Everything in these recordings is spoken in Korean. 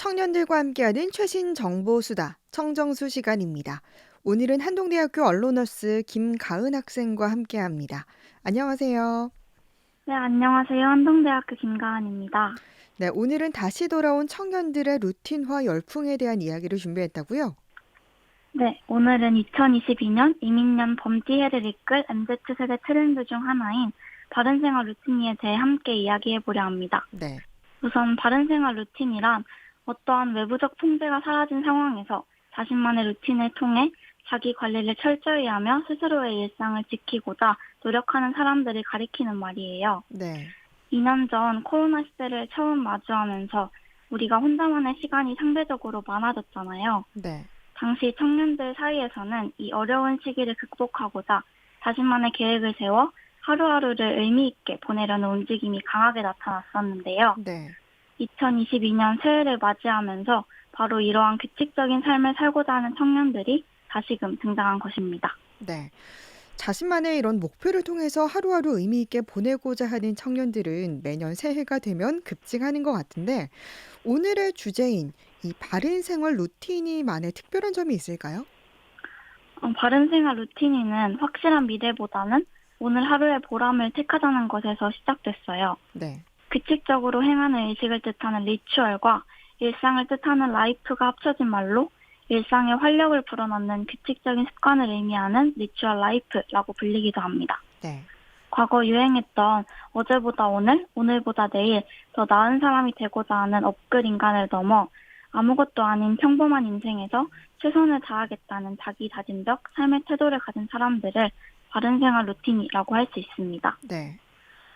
청년들과 함께하는 최신 정보 수다 청정수 시간입니다. 오늘은 한동대학교 언론어스 김가은 학생과 함께합니다. 안녕하세요. 네, 안녕하세요. 한동대학교 김가은입니다. 네, 오늘은 다시 돌아온 청년들의 루틴화 열풍에 대한 이야기를 준비했다고요? 네, 오늘은 2022년 이민년 범띠해를 이끌 MZ세대 트렌드 중 하나인 바른생활 루틴에 대해 함께 이야기해 보려 합니다. 네. 우선 바른생활 루틴이란 어떠한 외부적 통제가 사라진 상황에서 자신만의 루틴을 통해 자기 관리를 철저히 하며 스스로의 일상을 지키고자 노력하는 사람들을 가리키는 말이에요. 네. 2년 전 코로나 시대를 처음 마주하면서 우리가 혼자만의 시간이 상대적으로 많아졌잖아요. 네. 당시 청년들 사이에서는 이 어려운 시기를 극복하고자 자신만의 계획을 세워 하루하루를 의미 있게 보내려는 움직임이 강하게 나타났었는데요. 네. 2022년 새해를 맞이하면서 바로 이러한 규칙적인 삶을 살고자 하는 청년들이 다시금 등장한 것입니다. 네. 자신만의 이런 목표를 통해서 하루하루 의미 있게 보내고자 하는 청년들은 매년 새해가 되면 급증하는 것 같은데 오늘의 주제인 이 바른 생활 루틴이만의 특별한 점이 있을까요? 어, 바른 생활 루틴이는 확실한 미래보다는 오늘 하루의 보람을 택하자는 것에서 시작됐어요. 네. 규칙적으로 행하는 의식을 뜻하는 리추얼과 일상을 뜻하는 라이프가 합쳐진 말로 일상에 활력을 불어넣는 규칙적인 습관을 의미하는 리추얼 라이프라고 불리기도 합니다. 네. 과거 유행했던 어제보다 오늘, 오늘보다 내일 더 나은 사람이 되고자 하는 업글 인간을 넘어 아무것도 아닌 평범한 인생에서 최선을 다하겠다는 자기 다짐적 삶의 태도를 가진 사람들을 바른 생활 루틴이라고 할 수 있습니다. 네.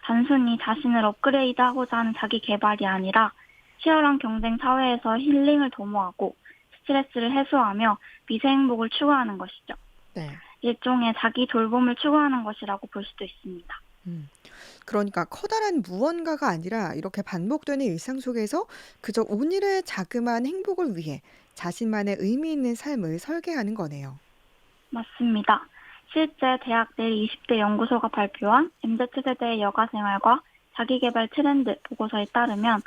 단순히 자신을 업그레이드하고자 하는 자기 개발이 아니라 치열한 경쟁 사회에서 힐링을 도모하고 스트레스를 해소하며 미세 행복을 추구하는 것이죠. 네. 일종의 자기 돌봄을 추구하는 것이라고 볼 수도 있습니다. 음. 그러니까 커다란 무언가가 아니라 이렇게 반복되는 일상 속에서 그저 오늘의 자그마한 행복을 위해 자신만의 의미 있는 삶을 설계하는 거네요. 맞습니다. 실제 대학 내 20대 연구소가 발표한 MZ세대의 여가 생활과 자기개발 트렌드 보고서에 따르면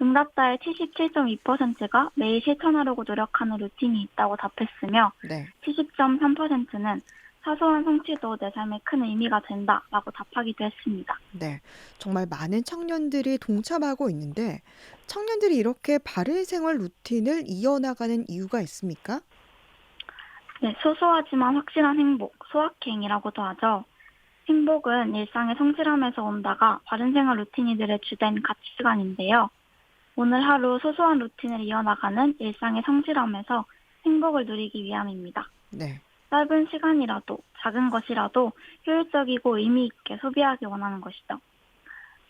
응답자의 77.2%가 매일 실천하려고 노력하는 루틴이 있다고 답했으며 네. 70.3%는 사소한 성취도 내 삶에 큰 의미가 된다라고 답하기도 했습니다. 네. 정말 많은 청년들이 동참하고 있는데 청년들이 이렇게 바른 생활 루틴을 이어나가는 이유가 있습니까? 네, 소소하지만 확실한 행복, 소확행이라고도 하죠. 행복은 일상의 성실함에서 온다가 바른 생활 루틴이들의 주된 가치관인데요. 오늘 하루 소소한 루틴을 이어나가는 일상의 성실함에서 행복을 누리기 위함입니다. 네. 짧은 시간이라도 작은 것이라도 효율적이고 의미 있게 소비하기 원하는 것이죠.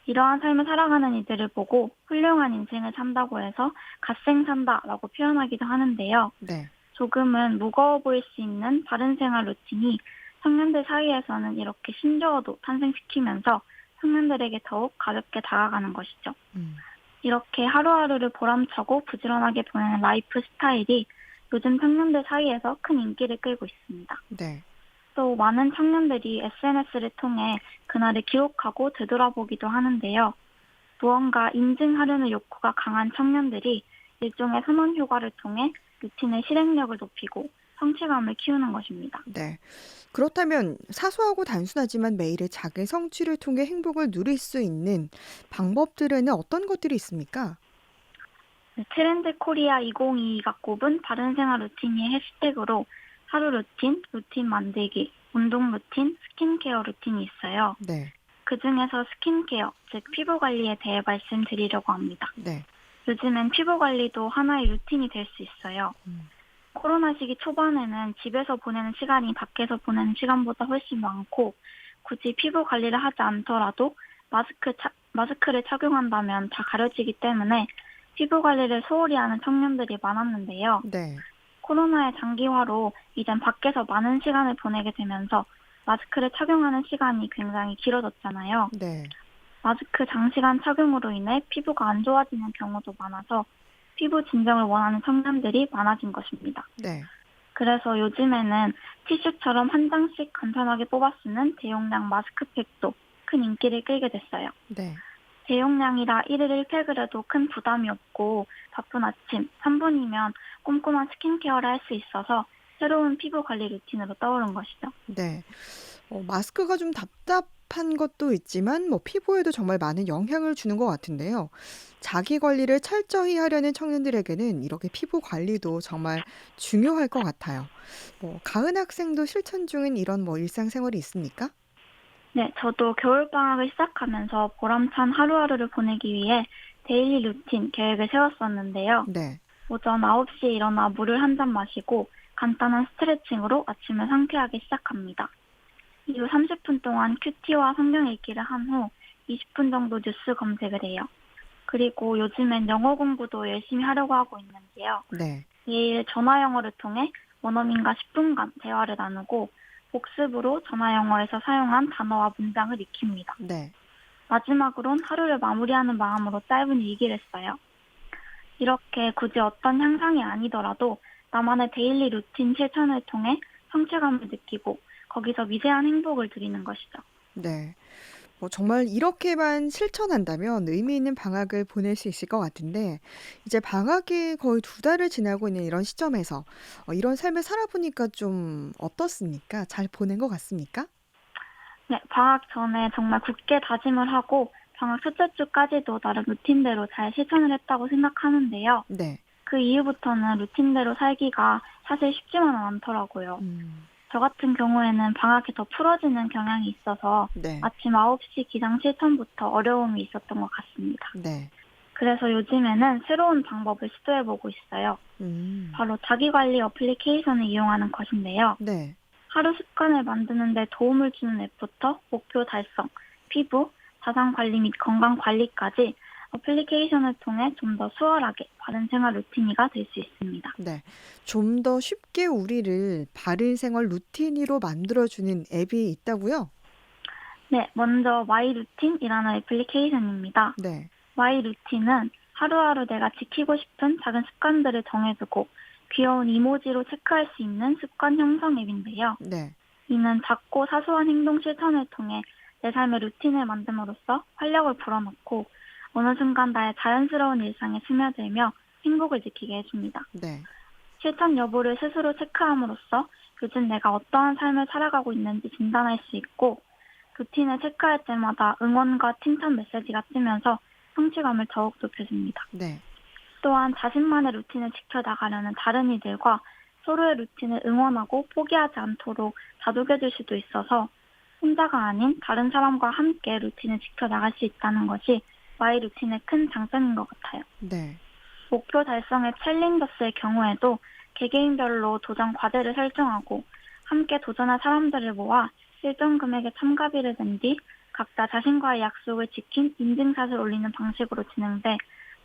이러한 삶을 살아가는 이들을 보고 훌륭한 인생을 산다고 해서 갓생 산다라고 표현하기도 하는데요. 네. 조금은 무거워 보일 수 있는 바른 생활 루틴이 청년들 사이에서는 이렇게 신조어도 탄생시키면서 청년들에게 더욱 가볍게 다가가는 것이죠. 음. 이렇게 하루하루를 보람차고 부지런하게 보내는 라이프 스타일이 요즘 청년들 사이에서 큰 인기를 끌고 있습니다. 네. 또 많은 청년들이 SNS를 통해 그날을 기록하고 되돌아보기도 하는데요. 무언가 인증하려는 욕구가 강한 청년들이 일종의 선언 효과를 통해 루틴의 실행력을 높이고 성취감을 키우는 것입니다. 네. 그렇다면 사소하고 단순하지만 매일의 작은 성취를 통해 행복을 누릴 수 있는 방법들에는 어떤 것들이 있습니까? 네, 트렌드 코리아 2022가 꼽은 바른 생활 루틴의 해시태그로 하루 루틴, 루틴 만들기, 운동 루틴, 스킨케어 루틴이 있어요. 네. 그 중에서 스킨케어, 즉 피부 관리에 대해 말씀드리려고 합니다. 네. 요즘엔 피부 관리도 하나의 루틴이 될 수 있어요. 음. 코로나 시기 초반에는 집에서 보내는 시간이 밖에서 보내는 시간보다 훨씬 많고 굳이 피부 관리를 하지 않더라도 마스크 차, 마스크를 착용한다면 다 가려지기 때문에 피부 관리를 소홀히 하는 청년들이 많았는데요. 네. 코로나의 장기화로 이젠 밖에서 많은 시간을 보내게 되면서 마스크를 착용하는 시간이 굉장히 길어졌잖아요. 네. 마스크 장시간 착용으로 인해 피부가 안 좋아지는 경우도 많아서 피부 진정을 원하는 청년들이 많아진 것입니다. 네. 그래서 요즘에는 티슈처럼 한 장씩 간편하게 뽑아 쓰는 대용량 마스크팩도 큰 인기를 끌게 됐어요. 네. 대용량이라 1일 1팩을 해도 큰 부담이 없고 바쁜 아침 3분이면 꼼꼼한 스킨케어를 할 수 있어서 새로운 피부 관리 루틴으로 떠오른 것이죠. 네. 어, 마스크가 좀 답답 한 것도 있지만 뭐 피부에도 정말 많은 영향을 주는 것 같은데요. 자기 관리를 철저히 하려는 청년들에게는 이렇게 피부 관리도 정말 중요할 것 같아요. 뭐 가은 학생도 실천 중인 이런 뭐 일상생활이 있습니까? 네, 저도 겨울방학을 시작하면서 보람찬 하루하루를 보내기 위해 데일리 루틴 계획을 세웠었는데요. 네. 오전 9시에 일어나 물을 한 잔 마시고 간단한 스트레칭으로 아침을 상쾌하게 시작합니다. 이후 30분 동안 큐티와 성경 읽기를 한 후 20분 정도 뉴스 검색을 해요. 그리고 요즘엔 영어 공부도 열심히 하려고 하고 있는데요. 네. 매일 전화 영어를 통해 원어민과 10분간 대화를 나누고 복습으로 전화 영어에서 사용한 단어와 문장을 익힙니다. 네. 마지막으론 하루를 마무리하는 마음으로 짧은 일기를 써요. 이렇게 굳이 어떤 향상이 아니더라도 나만의 데일리 루틴 실천을 통해 성취감을 느끼고 거기서 미세한 행복을 누리는 것이죠. 네. 뭐 정말 이렇게만 실천한다면 의미 있는 방학을 보낼 수 있을 것 같은데 이제 방학이 거의 두 달을 지나고 있는 이런 시점에서 어, 이런 삶을 살아보니까 좀 어떻습니까? 잘 보낸 것 같습니까? 네, 방학 전에 정말 굳게 다짐을 하고 방학 첫째 주까지도 나름 루틴대로 잘 실천을 했다고 생각하는데요. 네. 그 이후부터는 루틴대로 살기가 사실 쉽지만은 않더라고요. 음, 저 같은 경우에는 방학이 더 풀어지는 경향이 있어서 네. 아침 9시 기상 실천부터 어려움이 있었던 것 같습니다. 네. 그래서 요즘에는 새로운 방법을 시도해보고 있어요. 음, 바로 자기관리 어플리케이션을 이용하는 것인데요. 네. 하루 습관을 만드는 데 도움을 주는 앱부터 목표 달성, 피부, 자산 관리 및 건강 관리까지 어플리케이션을 통해 좀 더 수월하게 바른 생활 루틴이가 될 수 있습니다. 네. 좀 더 쉽게 우리를 바른 생활 루틴으로 만들어주는 앱이 있다고요? 네, 먼저 마이 루틴이라는 애플리케이션입니다. 네. 마이 루틴은 하루하루 내가 지키고 싶은 작은 습관들을 정해두고 귀여운 이모지로 체크할 수 있는 습관 형성 앱인데요. 네. 이는 작고 사소한 행동 실천을 통해 내 삶의 루틴을 만듦으로써 활력을 불어넣고 어느 순간 나의 자연스러운 일상에 스며들며 행복을 느끼게 해줍니다. 네. 실천 여부를 스스로 체크함으로써 요즘 내가 어떠한 삶을 살아가고 있는지 진단할 수 있고 루틴을 체크할 때마다 응원과 칭찬 메시지가 뜨면서 성취감을 더욱 높여줍니다. 네. 또한 자신만의 루틴을 지켜나가려는 다른 이들과 서로의 루틴을 응원하고 포기하지 않도록 다독여줄 수도 있어서 혼자가 아닌 다른 사람과 함께 루틴을 지켜나갈 수 있다는 것이 마이 루틴의 큰 장점인 것 같아요. 네. 목표 달성의 챌린저스의 경우에도 개개인별로 도전 과제를 설정하고 함께 도전할 사람들을 모아 일정 금액의 참가비를 낸 뒤 각자 자신과의 약속을 지킨 인증샷을 올리는 방식으로 진행돼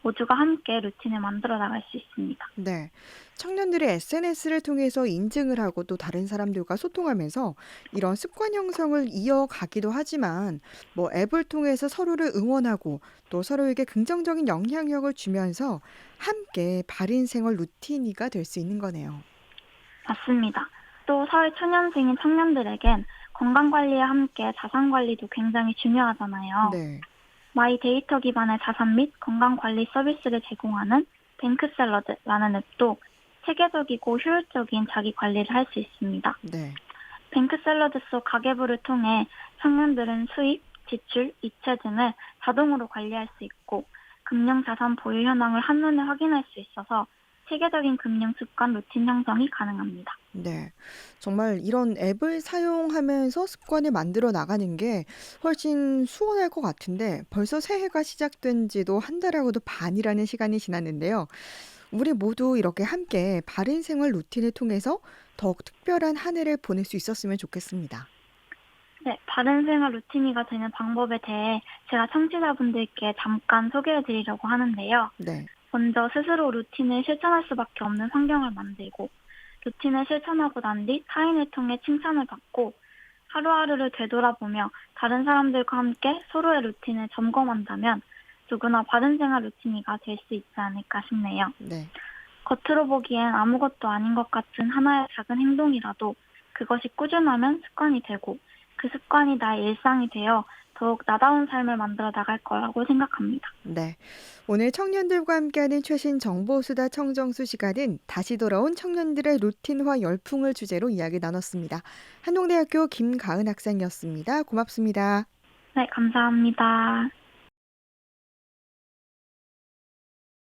모두가 함께 루틴을 만들어 나갈 수 있습니다. 네. 청년들이 SNS를 통해서 인증을 하고 또 다른 사람들과 소통하면서 이런 습관 형성을 이어가기도 하지만 뭐 앱을 통해서 서로를 응원하고 또 서로에게 긍정적인 영향력을 주면서 함께 바른 생활 루틴이가 될 수 있는 거네요. 맞습니다. 또 사회 초년생인 청년들에겐 건강 관리와 함께 자산 관리도 굉장히 중요하잖아요. 네. 마이 데이터 기반의 자산 및 건강 관리 서비스를 제공하는 뱅크샐러드라는 앱도 체계적이고 효율적인 자기 관리를 할 수 있습니다. 네. 뱅크샐러드 속 가계부를 통해 청년들은 수입, 지출, 이체 등을 자동으로 관리할 수 있고 금융 자산 보유 현황을 한눈에 확인할 수 있어서 체계적인 금융 습관 루틴 형성이 가능합니다. 네. 정말 이런 앱을 사용하면서 습관을 만들어 나가는 게 훨씬 수월할 것 같은데 벌써 새해가 시작된 지도 한 달하고도 반이라는 시간이 지났는데요. 우리 모두 이렇게 함께 바른 생활 루틴을 통해서 더욱 특별한 한 해를 보낼 수 있었으면 좋겠습니다. 네, 바른 생활 루틴이가 되는 방법에 대해 제가 청취자분들께 잠깐 소개해 드리려고 하는데요. 네. 먼저 스스로 루틴을 실천할 수밖에 없는 환경을 만들고 루틴을 실천하고 난 뒤 타인을 통해 칭찬을 받고 하루하루를 되돌아보며 다른 사람들과 함께 서로의 루틴을 점검한다면 누구나 바른 생활 루틴이가 될 수 있지 않을까 싶네요. 네. 겉으로 보기엔 아무것도 아닌 것 같은 하나의 작은 행동이라도 그것이 꾸준하면 습관이 되고 그 습관이 나의 일상이 되어 더욱 나다운 삶을 만들어 나갈 거라고 생각합니다. 네. 오늘 청년들과 함께하는 최신 정보수다 청정수 시간은 다시 돌아온 청년들의 루틴화 열풍을 주제로 이야기 나눴습니다. 한동대학교 김가은 학생이었습니다. 고맙습니다. 네, 감사합니다.